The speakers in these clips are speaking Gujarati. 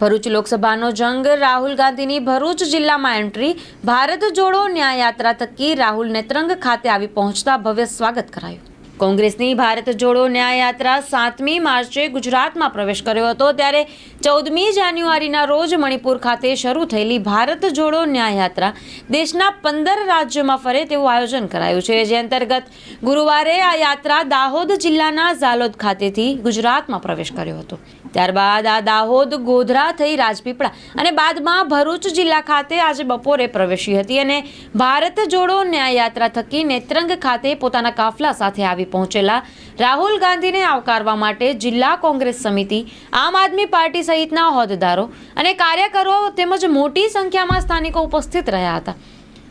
ભરૂચ લોકસભાનો જંગ, રાહુલ ગાંધીની ભરૂચ જિલ્લામાં એન્ટ્રી, ભારત જોડો ન્યાય યાત્રા થકી રાહુલ નેત્રંગ ખાતે આવી પહોંચતા ભવ્ય સ્વાગત કરાયું. કોંગ્રેસની ભારત જોડો ન્યાય યાત્રા સાતમી માર્ચે ગુજરાતમાં પ્રવેશ કર્યો હતો ત્યારે ચૌદમી જાન્યુઆરીના રોજ મણિપુર ખાતે શરૂ થયેલી ભારત જોડો ન્યાયયાત્રા દેશના પંદર રાજ્યોમાં ફરે તેવું આયોજન કરાયું છે. જે અંતર્ગત ગુરુવારે આ યાત્રા દાહોદ જિલ્લાના ઝાલોદ ખાતેથી ગુજરાતમાં પ્રવેશ કર્યો હતો. ત્યારબાદ આ દાહોદ, ગોધરા થઈ રાજપીપળા અને બાદમાં ભરૂચ જિલ્લા ખાતે આજે બપોરે પ્રવેશી હતી અને ભારત જોડો ન્યાય યાત્રા થકી નેત્રંગ ખાતે પોતાના કાફલા સાથે આવી પહોંચેલા રાહુલ ગાંધીને આવકારવા માટે જિલ્લા કોંગ્રેસ સમિતિ, આમ આદમી પાર્ટી સહિતના હોદ્દેદારો અને કાર્યકરો તેમજ મોટી સંખ્યામાં સ્થાનિકો ઉપસ્થિત રહ્યા હતા.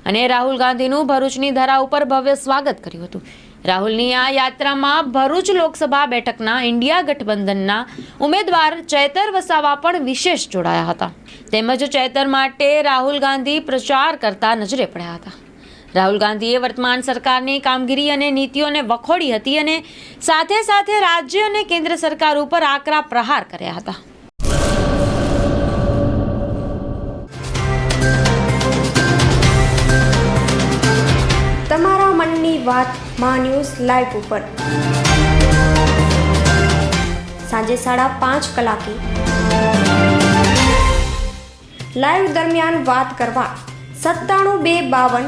અને રાહુલ ગાંધીનું ભરૂચની ધરા ઉપર ભવ્ય સ્વાગત કર્યું હતું. રાહુલની આ યાત્રામાં ભરૂચ લોકસભા બેઠકના ઇન્ડિયા ગઠબંધનના ઉમેદવાર ચૈતર વસાવા પણ વિશેષ જોડાયા હતા. તેમજ ચૈતર માટે રાહુલ ગાંધી પ્રચાર કરતા નજરે પડ્યા હતા. રાહુલ ગાંધીએ વર્તમાન સરકારની કામગીરી અને નીતિઓને વખોડી હતી અને સાથે સાથે રાજ્ય અને કેન્દ્ર સરકાર ઉપર આકરા પ્રહાર કર્યા હતા. તમારા મનની વાત મા ન્યૂઝ લાઈવ ઉપર. સાંજે સાડા પાંચ કલાકે. લાઈવ દરમિયાન વાત કરવા સત્તાણું બે બાવન